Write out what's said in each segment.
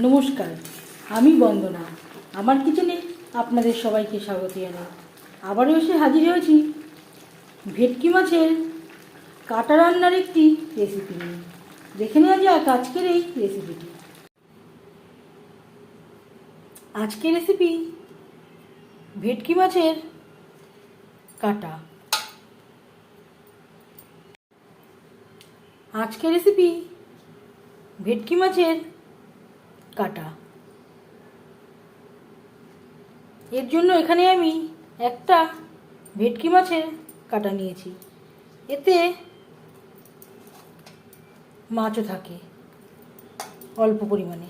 নমস্কার, আমি বন্দনা। আমার কিচেনে আপনাদের সবাইকে স্বাগত জানাই। আবারও এসে হাজির হয়েছি ভেটকি মাছের কাটা রান্নার একটি রেসিপি নিয়ে। দেখে নেওয়া যাক আজকের এই রেসিপিটি আজকের রেসিপি ভেটকি মাছের কাটা। আজকের রেসিপি ভেটকি মাছের কাটা। এর জন্য এখানে আমি একটা ভেটকি মাছের কাটা নিয়েছি। এতে মাছও থাকে অল্প পরিমাণে।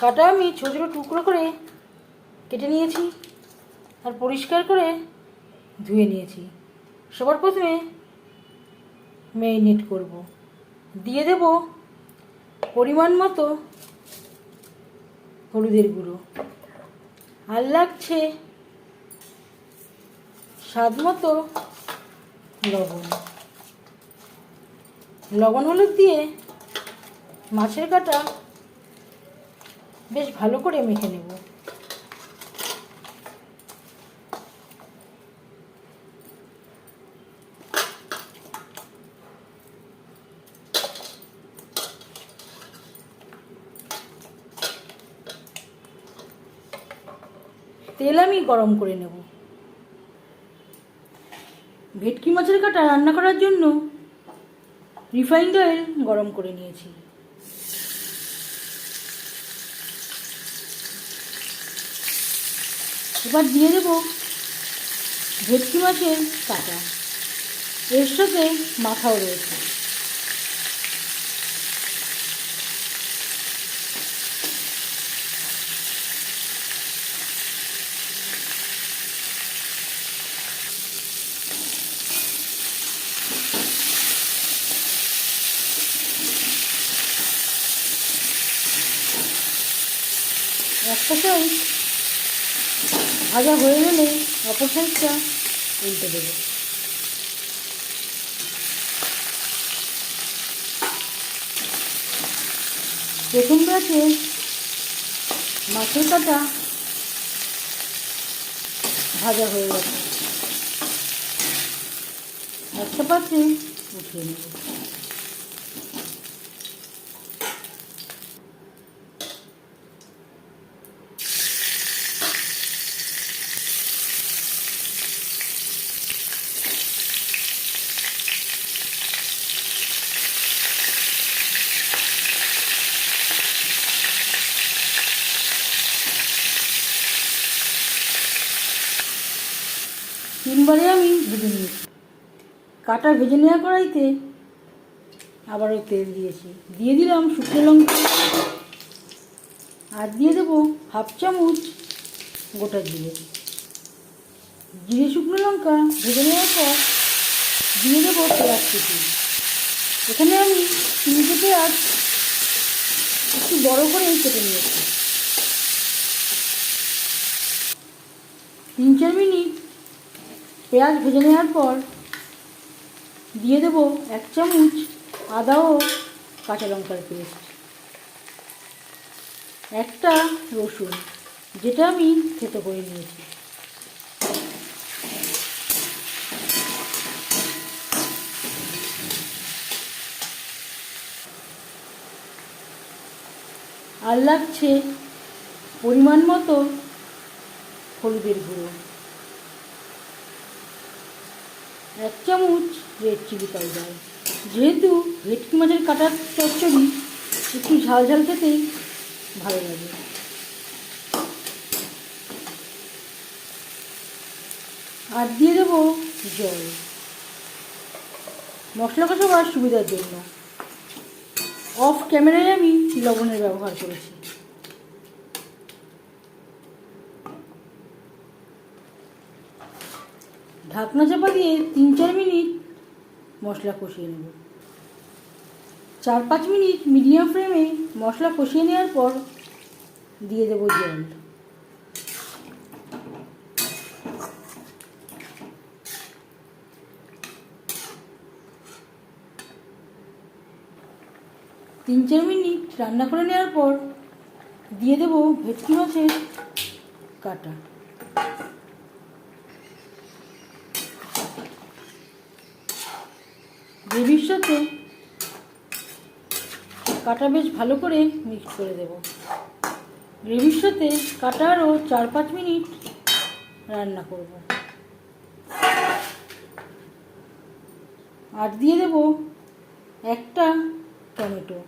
কাটা আমি ছোটো ছোটো টুকরো করে কেটে নিয়েছি আর পরিষ্কার করে ধুয়ে নিয়েছি। সবার প্রথমে ম্যারিনেট করব। দিয়ে দেব পরিমাণ মতো হলুদের গুঁড়ো। আর লাগছে স্বাদ মতো লবণ। লবণ হলুদ দিয়ে মাছের কাটা বেশ ভালো করে মেখে নেব। তেল আমি গরম করে নেব। ভেটকি মাছের কাটা রান্না করার জন্য রিফাইন্ড অয়েল গরম করে নিয়েছি। এবার দিয়ে দেব ভেটকি মাছের কাটা। এর সাথে মাথাও রয়েছে। একটা সাইড ভাজা হয়ে গেলে অপর সাইডটা উল্টে দেবো। প্রথম ব্যাচে মাছের কাটা ভাজা হয়ে গেছে একটা পাত্রে উঠিয়ে নেব। তিনবারে আমি ভেজে নিয়েছি। কাটা ভেজে নেওয়া কড়াইতে আবারও তেল দিয়েছি। দিয়ে দিলাম শুকনো লঙ্কা। আর দিয়ে দেবো হাফ চামচ গোটা জিরে। জিরে, শুকনো লঙ্কা ভেজে নেওয়ার পর দিয়ে দেবো পেঁয়াজ কুচি এখানে আমি তিনটে পেঁয়াজ একটু বড় করে কেটে নিয়েছি। তিন চার মিনিট পেঁয়াজ ভেজে নেওয়ার পর দিয়ে দেবো এক চামচ আদা ও কাঁচা লঙ্কার পেস্ট। একটা রসুন, যেটা আমি থেতো করে নিয়েছি। আর লাগছে পরিমাণ মতো হলুদের গুঁড়ো। এক চামচ রেড চিলি পাউডার। যেহেতু ভেটকি মাছের কাটার চচ্চড়ি, একটু ঝাল ঝাল খেতেই ভালো লাগে। আর দিয়ে দেবো জল। মশলা কষাবার সুবিধার জন্য। অফ ক্যামেরায় আমি লবণের ব্যবহার করেছি। ঢাকনা চাপা দিয়ে তিন, চার মিনিট মশলা কষিয়ে নেব। চার, পাঁচ মিনিট মিডিয়াম ফ্লেমে মশলা কষিয়ে নেওয়ার পর দিয়ে দেবো জল। তিন, চার মিনিট রান্না করে নেওয়ার পর দিয়ে দেবো ভেটকি মাছের কাটা। গ্রেভির সাথে কাটা বেশ ভালো করে মিক্স করে দেব। গ্রেভির সাথে কাটা আরও চার পাঁচ মিনিট রান্না করব। আর দিয়ে দেব একটা টমেটো,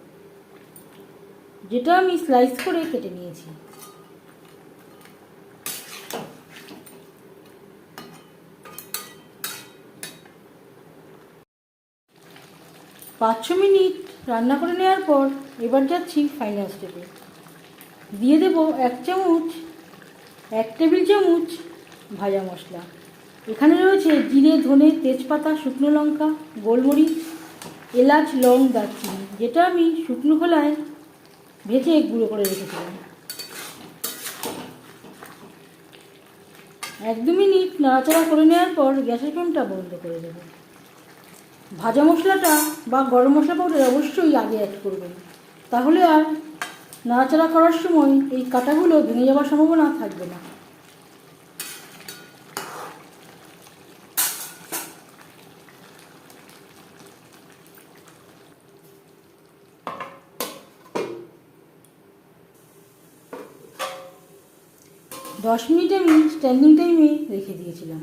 যেটা আমি স্লাইস করে কেটে নিয়েছি। পাঁচ ছ মিনিট রান্না করে নেওয়ার পর এবার যাচ্ছি ফাইনাল স্টেপে দিয়ে দেব এক চামচ, এক টেবিল চামচ ভাজা মশলা। এখানে রয়েছে জিরে, ধনে, তেজপাতা, শুকনো লঙ্কা, গোলমরিচ, এলাচ, লং, দারচিনি, যেটা আমি শুকনো খোলায় ভেজে গুঁড়ো করে রেখেছিলাম। এক দু মিনিট নাড়াচাড়া করে নেওয়ার পর গ্যাসের ফ্লেমটা বন্ধ করে দেবো। ভাজা মশলাটা বা গরম মশলা পাউডার অবশ্যই আগে অ্যাড করবেন। তাহলে আর নাড়াচাড়া করার সময় এই কাঁটাগুলো ভেঙে যাওয়ার সম্ভাবনা থাকবে না। দশ মিনিট আমি স্ট্যান্ডিং টাইমে রেখে দিয়েছিলাম।